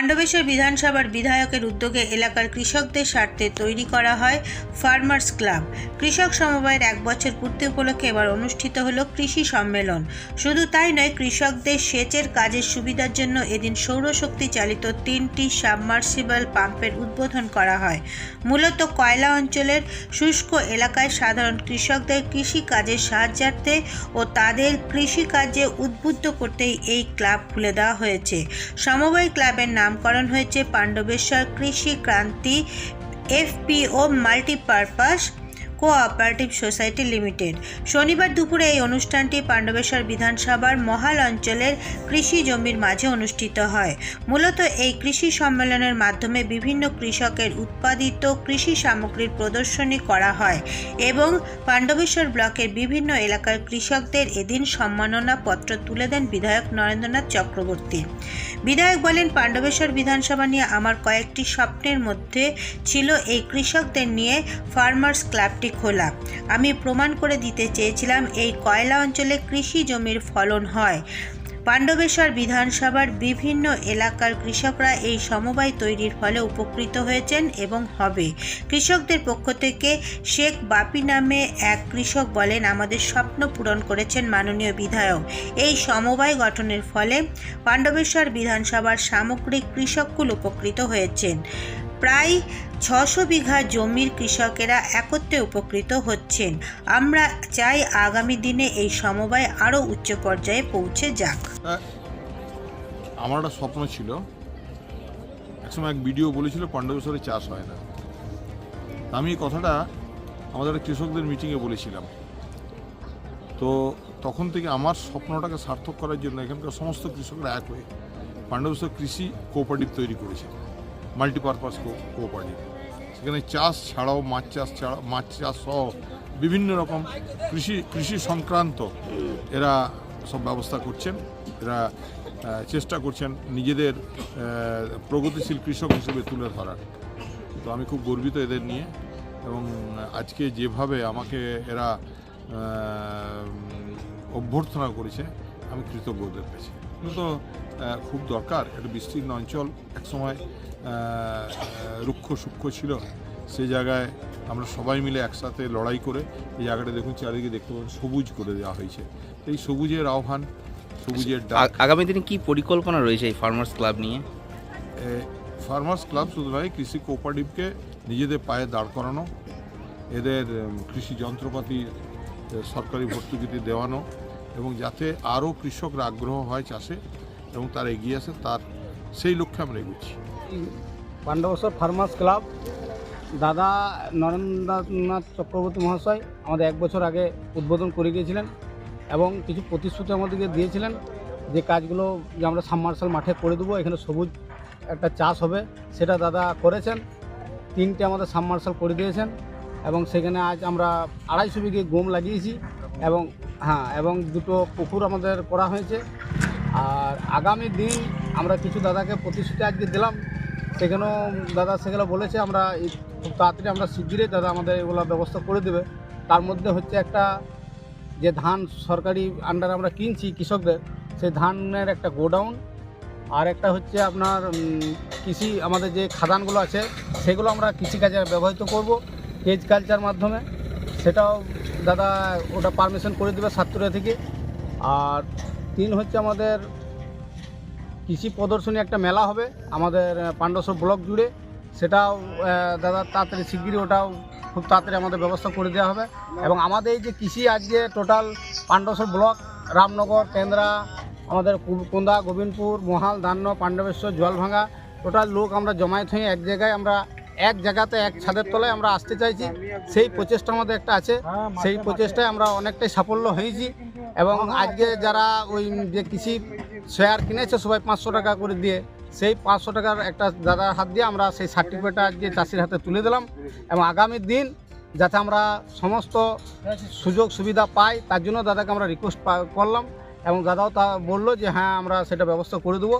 পাণ্ডবেশ্বর বিধানসভার বিধায়কের উদ্যোগে এলাকার কৃষকদের স্বার্থে তৈরি করা হয় ফার্মার্স ক্লাব। কৃষক সমবায়ের এক বছর পূর্তি উপলক্ষে এবার অনুষ্ঠিত হলো কৃষি সম্মেলন। শুধু তাই নয়, কৃষকদের সেচের কাজের সুবিধার জন্য এদিন সৌরশক্তি চালিত তিনটি সাবমার্সিবল পাম্পের উদ্বোধন করা হয়। মূলত কয়লা অঞ্চলের শুষ্ক এলাকায় সাধারণ কৃষকদের কৃষি কাজের সাহায্যার্থে ও তাদের কৃষিকাজে উদ্বুদ্ধ করতেই এই ক্লাব খুলে দেওয়া হয়েছে। সমবায় ক্লাবের নামকরণ হয়েছে পাণ্ডবেশ্বর কৃষি ক্রান্তি FPO multipurpose cooperative society limited শনিবার দুপুরে এই অনুষ্ঠানটি পাণ্ডবেশ্বর বিধানসভার মহাল অঞ্চলের কৃষি জমির মাঝে অনুষ্ঠিত হয়। মূলত এই কৃষি সম্মেলনের মাধ্যমে বিভিন্ন কৃষকের উৎপাদিত কৃষি সামগ্রীর প্রদর্শনী করা হয় এবং পাণ্ডবেশ্বর ব্লকের বিভিন্ন এলাকার কৃষকদের এদিন সম্মাননা পত্র তুলে দেন বিধায়ক নরেন্দ্রনাথ চক্রবর্তী। বিধায়ক বলেন, পাণ্ডবেশ্বর বিধানসভা নিয়ে আমার কয়েকটি স্বপ্নের মধ্যে ছিল এই কৃষকদের নিয়ে ফার্মার্স ক্লাবটি খোলা। আমি প্রমাণ করে দিতে চেয়েছিলাম এই কয়লা অঞ্চলে কৃষি জমির ফলন হয়। পাণ্ডবেশ্বর বিধানসভার বিভিন্ন এলাকার কৃষকরা এই সমবায় তৈরির ফলে উপকৃত হয়েছেন এবং হবে। কৃষকদের পক্ষ থেকে শেখ বাপি নামে এক কৃষক বলেন, আমাদের স্বপ্ন পূরণ করেছেন মাননীয় বিধায়ক। এই সমবায় গঠনের ফলে পাণ্ডবেশ্বর বিধানসভার সামগ্রিক কৃষককুল উপকৃত হয়েছেন। প্রায় ছশো বিঘা জমির কৃষকেরা একত্রে উপকৃত হচ্ছেন। আমরা চাই আগামী দিনে এই সমবায় আরও উচ্চ পর্যায়ে পৌঁছে যাক। আমার একটা স্বপ্ন ছিল। একসময় এক ভিডিও বলেছিল, পাণ্ডবেশ্বরে চাষ হয় না। আমি এই কথাটা আমাদের কৃষকদের মিটিংয়ে বলেছিলাম। তো তখন থেকে আমার স্বপ্নটাকে সার্থক করার জন্য এখানকার সমস্ত কৃষকরা এক হয়ে পাণ্ডবেশ্বর কৃষি কোঅপারেটিভ তৈরি করেছে। মাল্টিপারপাস কোঅপারেটিভ সেখানে চাষ ছাড়াও, মাছ চাষ ছাড়া মাছ চাষ সহ বিভিন্ন রকম কৃষি কৃষি সংক্রান্ত এরা সব ব্যবস্থা করছেন। এরা চেষ্টা করছেন নিজেদের প্রগতিশীল কৃষক হিসেবে তুলে ধরার। তো আমি খুব গর্বিত এদের নিয়ে এবং আজকে যেভাবে আমাকে এরা অভ্যর্থনা করেছে, আমি কৃতজ্ঞদের কাছে। তো খুব দরকার। একটা বিস্তীর্ণ অঞ্চল একসময় রুক্ষ সূক্ষ্ম ছিল। সেই জায়গায় আমরা সবাই মিলে একসাথে লড়াই করে এই জায়গাটা দেখুন চারিদিকে দেখতে পাবেন সবুজ করে দেওয়া হয়েছে। এই সবুজের আহ্বান সবুজের ডাক। আগামী দিনে কি পরিকল্পনা রয়েছে এই ফার্মার্স ক্লাব নিয়ে? ফার্মার্স ক্লাব শুধু নয় কৃষি কোঅপারেটিভকে নিজেদের পায়ে দাঁড় করানো এদের কৃষি যন্ত্রপাতি সরকারি ভর্তুকিতে দেওয়ানো এবং যাতে আরও কৃষকরা আগ্রহ হয় চাষে এবং তারা এগিয়ে আসে তার সেই লক্ষ্যে আমরা এগোচ্ছি। পাণ্ডবেশ্বর ফার্মার্স ক্লাব, দাদা নরেন্দ্রনাথ চক্রবর্তী মহাশয় আমাদের এক বছর আগে উদ্বোধন করে গিয়েছিলেন এবং কিছু প্রতিশ্রুতি আমাদেরকে দিয়েছিলেন যে কাজগুলো যে আমরা সাবমার্শাল মাঠে করে দেবো, এখানে সবুজ একটা চাষ হবে, সেটা দাদা করেছেন। তিনটে আমাদের সাবমার্শাল করে দিয়েছেন এবং সেখানে আজ আমরা আড়াইশো বিঘে গম লাগিয়েছি এবং হ্যাঁ এবং দুটো পুকুর আমাদের করা হয়েছে। আর আগামী দিন আমরা কিছু দাদাকে প্রতিশ্রুতি আজকে দিলাম। সেখানেও দাদা সেগুলো বলেছে, আমরা খুব তাড়াতাড়ি আমরা শিগগিরই দাদা আমাদের এগুলো ব্যবস্থা করে দেবে। তার মধ্যে হচ্ছে একটা যে ধান সরকারি আন্ডারে আমরা কিনছি কৃষকদের, সেই ধানের একটা গোডাউন আর একটা হচ্ছে আপনার কৃষি আমাদের যে খাদানগুলো আছে, সেগুলো আমরা কৃষিকাজে ব্যবহৃত করব কেজ কালচার মাধ্যমে। সেটাও দাদা ওটা পারমিশন করে দেবে সাতপুরা থেকে। আর তিন হচ্ছে আমাদের কৃষি প্রদর্শনী একটা মেলা হবে আমাদের আহ, পাণ্ডবসর ব্লক জুড়ে। সেটাও দাদা তাড়াতাড়ি শিগগিরই ওটাও খুব তাড়াতাড়ি আমাদের ব্যবস্থা করে দেওয়া হবে। এবং আমাদের এই যে কৃষি আজকে টোটাল পাণ্ডবসর ব্লক রামনগর কেন্দ্রা আমাদের কুন্দা গোবিন্দপুর মহাল দান্ন পাণ্ডবেশ্বর জলভাঙা টোটাল লোক আমরা জমায়েত হয়ে এক জায়গায় আমরা এক জায়গাতে, এক ছাদের তলায় আমরা আসতে চাইছি। সেই প্রচেষ্টা আমাদের একটা আছে। সেই প্রচেষ্টায় আমরা অনেকটাই সাফল্য হয়েছি এবং আজকে যারা ওই যে কৃষি শেয়ার কিনেছে, সবাই পাঁচশো টাকা করে দিয়ে, সেই পাঁচশো টাকার একটা দাদার হাত দিয়ে আমরা সেই সার্টিফিকেটটা আজকে চাষির হাতে তুলে দিলাম এবং আগামী দিন যাতে আমরা সমস্ত সুযোগ সুবিধা পাই, তার জন্য দাদাকে আমরা রিকোয়েস্ট করলাম এবং দাদাও তা বলল যে হ্যাঁ আমরা সেটা ব্যবস্থা করে দেবো।